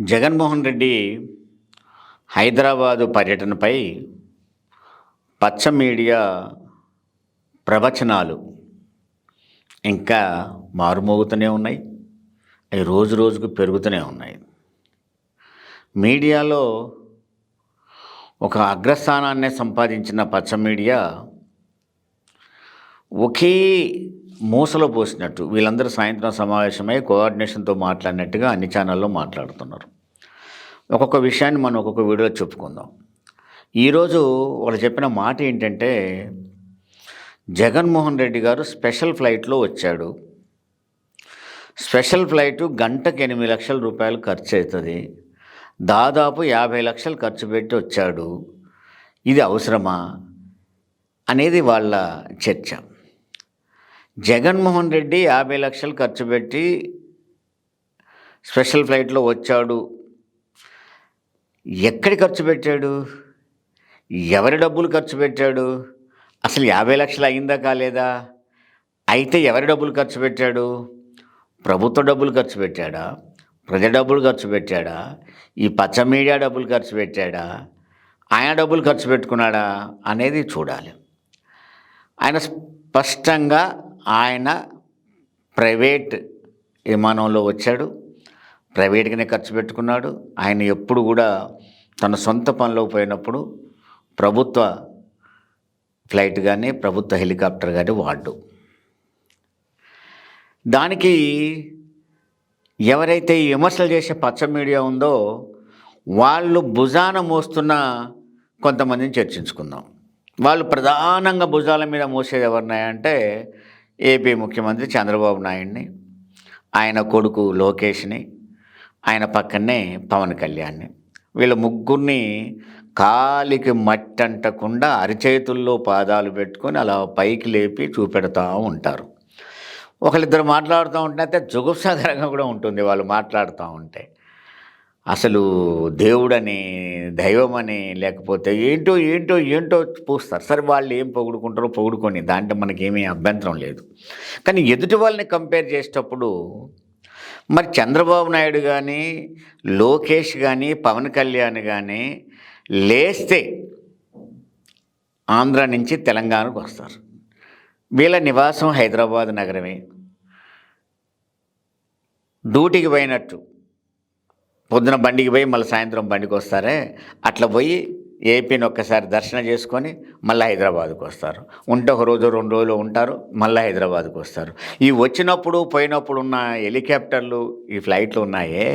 జగన్మోహన్ రెడ్డి హైదరాబాదు పర్యటనపై పచ్చ మీడియా ప్రవచనాలు ఇంకా మారుమోగుతూనే ఉన్నాయి. అవి రోజు రోజుకు పెరుగుతూనే ఉన్నాయి. మీడియాలో ఒక అగ్రస్థానాన్ని సంపాదించిన పచ్చ మీడియా ఒకే మూసలో పోసినట్టు వీళ్ళందరూ సాయంత్రం సమావేశమై కోఆర్డినేషన్తో మాట్లాడినట్టుగా అన్ని ఛానల్లో మాట్లాడుతున్నారు. ఒక్కొక్క విషయాన్ని మనం ఒక్కొక్క వీడియోలో చెప్పుకుందాం. ఈరోజు వాళ్ళు చెప్పిన మాట ఏంటంటే జగన్మోహన్ రెడ్డి గారు స్పెషల్ ఫ్లైట్లో వచ్చాడు. స్పెషల్ ఫ్లైట్ గంటకు ఎనిమిది లక్షల రూపాయలు ఖర్చు అవుతుంది. దాదాపు యాభై లక్షలు ఖర్చు పెట్టి వచ్చాడు. ఇది అవసరమా? అనేది వాళ్ళ చర్చ. జగన్మోహన్ రెడ్డి యాభై లక్షలు ఖర్చు పెట్టి స్పెషల్ ఫ్లైట్లో వచ్చాడు. ఎక్కడి ఖర్చు పెట్టాడు? ఎవరి డబ్బులు ఖర్చు పెట్టాడు? అసలు యాభై లక్షలు అయిందా కాలేదా? అయితే ఎవరి డబ్బులు ఖర్చు పెట్టాడు? ప్రభుత్వ డబ్బులు ఖర్చు పెట్టాడా? ప్రజ డబ్బులు ఖర్చు పెట్టాడా? ఈ పచ్చ మీడియా డబ్బులు ఖర్చు పెట్టాడా? ఆయన డబ్బులు ఖర్చు పెట్టుకున్నాడా అనేది చూడాలి. ఆయన స్పష్టంగా ఆయన ప్రైవేట్ విమానంలో వచ్చాడు. ప్రైవేట్గానే ఖర్చు పెట్టుకున్నాడు. ఆయన ఎప్పుడు కూడా తన సొంత పనిలో పోయినప్పుడు ప్రభుత్వ ఫ్లైట్ కానీ ప్రభుత్వ హెలికాప్టర్ కానీ వాడు. దానికి ఎవరైతే ఈ విమర్శలు చేసే పచ్చ మీడియా ఉందో వాళ్ళు భుజాన మోస్తున్న కొంతమందిని చర్చించుకుందాం. వాళ్ళు ప్రధానంగా భుజాల మీద మోసేది ఎవరినాయంటే ఏపీ ముఖ్యమంత్రి చంద్రబాబు నాయుడిని ఆయన కొడుకు లోకేష్ని ఆయన పక్కనే పవన్ కళ్యాణ్ని. వీళ్ళ ముగ్గురిని కాలికి మట్టి అంటకుండా అరిచేతుల్లో పాదాలు పెట్టుకొని అలా పైకి లేపి చూపెడతా ఉంటారు. ఒకళ్ళిద్దరు మాట్లాడుతూ ఉంటే అయితే జుగుప్సాకరంగా కూడా ఉంటుంది వాళ్ళు మాట్లాడుతూ ఉంటే. అసలు దేవుడని దైవమని లేకపోతే ఏంటో ఏంటో ఏంటో పోస్తారు సరే వాళ్ళు ఏం పొగుడుకుంటారో పొగుడుకొని దాంట్లో మనకేమీ అభ్యంతరం లేదు. కానీ ఎదుటి వాళ్ళని కంపేర్ చేసేటప్పుడు మరి చంద్రబాబు నాయుడు కానీ లోకేష్ కానీ పవన్ కళ్యాణ్ కానీ లేస్తే ఆంధ్ర నుంచి తెలంగాణకు వస్తారు. వీళ్ళ నివాసం హైదరాబాద్ నగరమే. డ్యూటీకి పోయినట్టు. పొద్దున బండికి పోయి మళ్ళీ సాయంత్రం బండికి వస్తారే? అట్లా పోయి ఏపీని ఒక్కసారి దర్శనం చేసుకొని మళ్ళీ హైదరాబాద్కు వస్తారు. ఉంటే ఒక రోజు రెండు రోజులు ఉంటారు మళ్ళీ హైదరాబాద్కు వస్తారు. ఈ వచ్చినప్పుడు పోయినప్పుడు ఉన్న హెలికాప్టర్లు ఈ ఫ్లైట్లు ఉన్నాయే?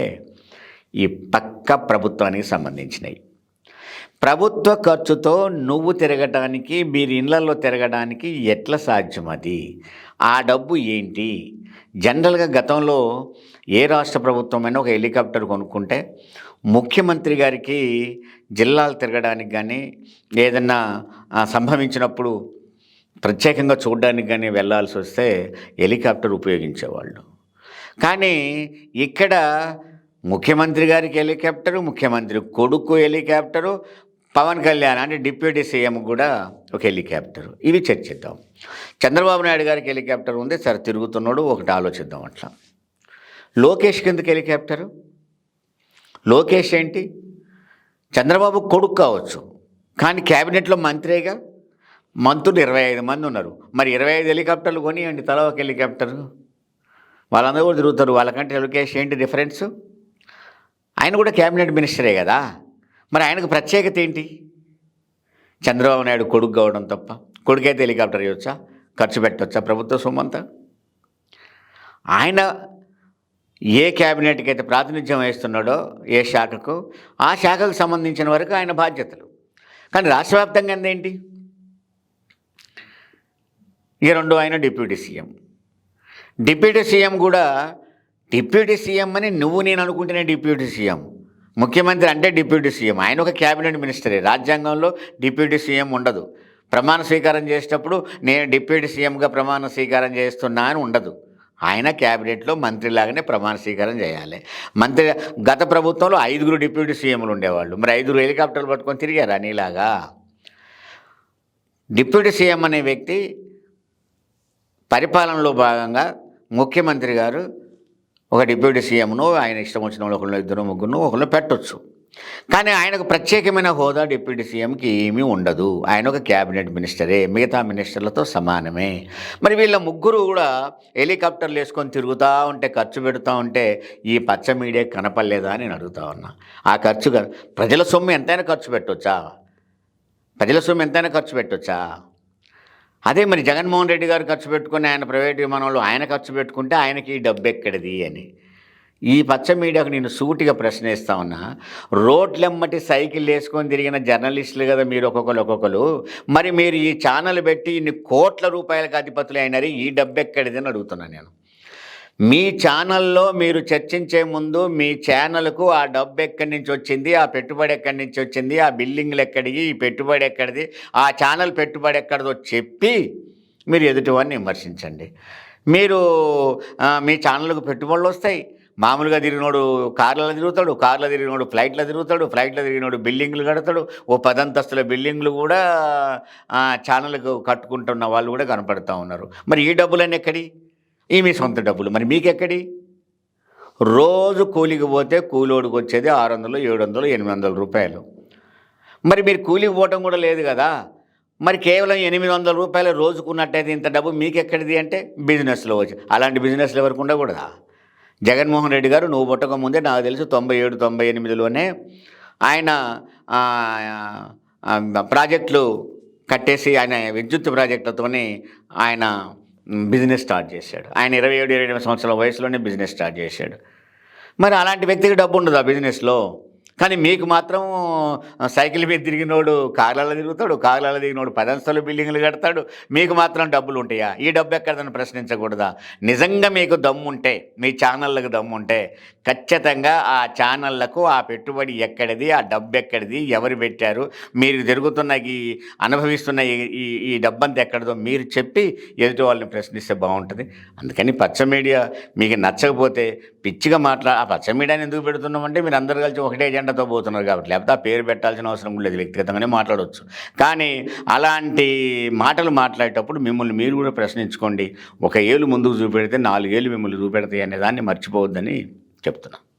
ఈ పక్క ప్రభుత్వానికి సంబంధించినవి ప్రభుత్వ ఖర్చుతో నువ్వు తిరగటానికి మీరు ఇళ్ళలో తిరగడానికి ఎట్లా సాధ్యం అది ఆ డబ్బు ఏంటి? జనరల్గా గతంలో ఏ రాష్ట్ర ప్రభుత్వమైనా ఒక హెలికాప్టర్ కొనుక్కుంటే ముఖ్యమంత్రి గారికి జిల్లాలు తిరగడానికి కానీ ఏదన్నా సంభవించినప్పుడు ప్రత్యేకంగా చూడడానికి కానీ వెళ్ళాల్సి వస్తే హెలికాప్టర్ ఉపయోగించేవాళ్ళు. కానీ ఇక్కడ ముఖ్యమంత్రి గారికి హెలికాప్టరు ముఖ్యమంత్రి కొడుకు హెలికాప్టరు పవన్ కళ్యాణ్ అంటే డిప్యూటీ సీఎం కూడా ఒక హెలికాప్టర్. ఇవి చర్చిద్దాం. చంద్రబాబు నాయుడు గారికి హెలికాప్టర్ ఉంది సరే తిరుగుతున్నాడు ఒకటి ఆలోచిద్దాం అట్లా. లోకేష్ కిందకి హెలికాప్టరు? లోకేష్ ఏంటి? చంద్రబాబు కొడుకు కావచ్చు కానీ క్యాబినెట్లో మంత్రిగా మంత్రులు ఇరవై ఐదు మంది ఉన్నారు. మరి ఇరవై ఐదు హెలికాప్టర్లు కొనియండి తల ఒక హెలికాప్టరు. వాళ్ళందరూ కూడా తిరుగుతారు వాళ్ళకంటే లోకేష్ ఏంటి డిఫరెన్స్ ఆయన కూడా క్యాబినెట్ మినిస్టరే కదా. మరి ఆయనకు ప్రత్యేకత ఏంటి? చంద్రబాబు నాయుడు కొడుకు కావడం తప్ప. కొడుకైతే హెలికాప్టర్ ఇవ్వచ్చా ఖర్చు పెట్టవచ్చా ప్రభుత్వ సొమ్మంతా? ఆయన ఏ క్యాబినెట్కి అయితే ప్రాతినిధ్యం వహిస్తున్నాడో ఏ శాఖకు ఆ శాఖకు సంబంధించిన వరకు ఆయన బాధ్యతలు. కానీ రాష్ట్ర వ్యాప్తంగా ఏంటి? ఇక రెండు ఆయన డిప్యూటీ సీఎం. డిప్యూటీ సీఎం కూడా డిప్యూటీ సీఎం అని నువ్వు నేను అనుకుంటేనే డిప్యూటీ సీఎం. ముఖ్యమంత్రి అంటే డిప్యూటీ సీఎం. ఆయన ఒక క్యాబినెట్ మినిస్టరే. రాజ్యాంగంలో డిప్యూటీ సీఎం ఉండదు. ప్రమాణ స్వీకారం చేసేటప్పుడు నేను డిప్యూటీ సీఎంగా ప్రమాణ స్వీకారం చేస్తున్నా అని ఉండదు. ఆయన క్యాబినెట్లో మంత్రిలాగానే ప్రమాణ స్వీకారం చేయాలి. మంత్రి గత ప్రభుత్వంలో ఐదుగురు డిప్యూటీ సీఎంలు ఉండేవాళ్ళు. మరి ఐదుగురు హెలికాప్టర్లు పట్టుకొని తిరిగారు నీలాగా? డిప్యూటీ సీఎం అనే వ్యక్తి పరిపాలనలో భాగంగా ముఖ్యమంత్రి గారు ఒక డిప్యూటీ సీఎంను ఆయన ఇష్టం వచ్చిన వాళ్ళు ఇద్దరు ముగ్గురు ఒకళ్ళు పెట్టొచ్చు. కానీ ఆయనకు ప్రత్యేకమైన హోదా డిప్యూటీ సీఎంకి ఏమీ ఉండదు. ఆయన ఒక క్యాబినెట్ మినిస్టరే మిగతా మినిస్టర్లతో సమానమే. మరి వీళ్ళ ముగ్గురు కూడా హెలికాప్టర్లు వేసుకొని తిరుగుతూ ఉంటే ఖర్చు పెడుతూ ఉంటే ఈ పచ్చ మీడియా కనపడలేదా అని నేను అడుగుతా ఉన్నా. ఆ ఖర్చు ప్రజల సొమ్ము ఎంతైనా ఖర్చు పెట్టొచ్చా? ప్రజల సొమ్ము ఎంతైనా ఖర్చు పెట్టొచ్చా? అదే మరి జగన్మోహన్ రెడ్డి గారు ఖర్చు పెట్టుకుని ఆయన ప్రైవేట్ విమానంలో ఆయన ఖర్చు పెట్టుకుంటే ఆయనకి ఈ డబ్బు ఎక్కడిది అని. ఈ పచ్చ మీడియాకు నేను సూటిగా ప్రశ్న ఇస్తా ఉన్నా. రోడ్లెమ్మటి సైకిల్ వేసుకొని తిరిగిన జర్నలిస్టులు కదా మీరు ఒక్కొక్కరు ఒక్కొక్కరు. మరి మీరు ఈ ఛానల్ పెట్టి ఇన్ని కోట్ల రూపాయలకు అధిపతులు అయినారు ఈ డబ్బు ఎక్కడిది అని అడుగుతున్నాను నేను. మీ ఛానల్లో మీరు చర్చించే ముందు మీ ఛానల్కు ఆ డబ్బు ఎక్కడి నుంచి వచ్చింది ఆ పెట్టుబడి ఎక్కడి నుంచి వచ్చింది ఆ బిల్డింగ్లు ఎక్కడికి ఈ పెట్టుబడి ఎక్కడిది ఆ ఛానల్ పెట్టుబడి ఎక్కడిదో చెప్పి మీరు ఎదుటివారిని విమర్శించండి. మీరు మీ ఛానల్కు పెట్టుబడులు వస్తాయి. మామూలుగా తిరిగినోడు కార్లలో తిరుగుతాడు కార్లో తిరిగినోడు ఫ్లైట్లో తిరుగుతాడు ఫ్లైట్లో తిరిగినోడు బిల్డింగ్లు కడతాడు ఓ పదంతస్తుల బిల్డింగ్లు కూడా ఛానల్కు కట్టుకుంటున్న వాళ్ళు కూడా కనపడుతూ ఉన్నారు. మరి ఈ డబ్బులన్నీ ఎక్కడి ఈ మీ సొంత డబ్బులు? మరి మీకెక్కడి? రోజు కూలికి పోతే కూలోడికి వచ్చేది ఆరు వందలు ఏడు వందలు ఎనిమిది వందల రూపాయలు. మరి మీరు కూలికి పోవటం కూడా లేదు కదా? మరి కేవలం ఎనిమిది వందల రూపాయలు రోజుకున్నట్టయితే ఇంత డబ్బు మీకు ఎక్కడిది అంటే బిజినెస్లో వచ్చి అలాంటి బిజినెస్లు ఎవరికి ఉండకూడదా? జగన్మోహన్ రెడ్డి గారు నువ్వు పుట్టక ముందే నాకు తెలుసు తొంభై ఏడు తొంభై ఎనిమిదిలోనే ఆయన ప్రాజెక్టులు కట్టేసి ఆయన విద్యుత్ ప్రాజెక్టులతోనే ఆయన బిజినెస్ స్టార్ట్ చేశాడు. ఆయన ఇరవై ఏడు ఇరవై ఎనిమిది సంవత్సరాల వయసులోనే బిజినెస్ స్టార్ట్ చేశాడు. మరి అలాంటి వ్యక్తికి డబ్బు ఉండదు ఆ బిజినెస్లో? కానీ మీకు మాత్రం సైకిల్ మీద తిరిగినోడు కార్లలో తిరుగుతాడు కార్లలో తిరిగినోడు పదంస్తలు బిల్డింగ్లు కడతాడు మీకు మాత్రం డబ్బులు ఉంటాయా? ఈ డబ్బు ఎక్కడదని ప్రశ్నించకూడదా? నిజంగా మీకు దమ్ము ఉంటే మీ ఛానళ్ళకు దమ్ము ఉంటే ఖచ్చితంగా ఆ ఛానళ్ళకు ఆ పెట్టుబడి ఎక్కడిది ఆ డబ్బు ఎక్కడిది ఎవరు పెట్టారు మీరు జరుగుతున్న ఈ అనుభవిస్తున్న ఈ ఈ ఈ డబ్బంతా ఎక్కడదో మీరు చెప్పి ఎదుటి వాళ్ళని ప్రశ్నిస్తే బాగుంటుంది. అందుకని పచ్చ మీడియా మీకు నచ్చకపోతే పిచ్చిగా మాట్లా ఆ పచ్చ మీడియాని ఎందుకు పెడుతున్నామంటే మీరు అందరు కలిసి ఒకటే ఎజెండాతో పోతున్నారు కాబట్టి. లేకపోతే ఆ పేరు పెట్టాల్సిన అవసరం కూడా లేదు. వ్యక్తిగతంగానే మాట్లాడవచ్చు కానీ అలాంటి మాటలు మాట్లాడేటప్పుడు మిమ్మల్ని మీరు కూడా ప్రశ్నించుకోండి. ఒక ఏళ్ళు ముందుకు చూపెడితే నాలుగు ఏళ్ళు మిమ్మల్ని చూపెడతాయి అనే దాన్ని మర్చిపోవద్దని చెప్తున్నా.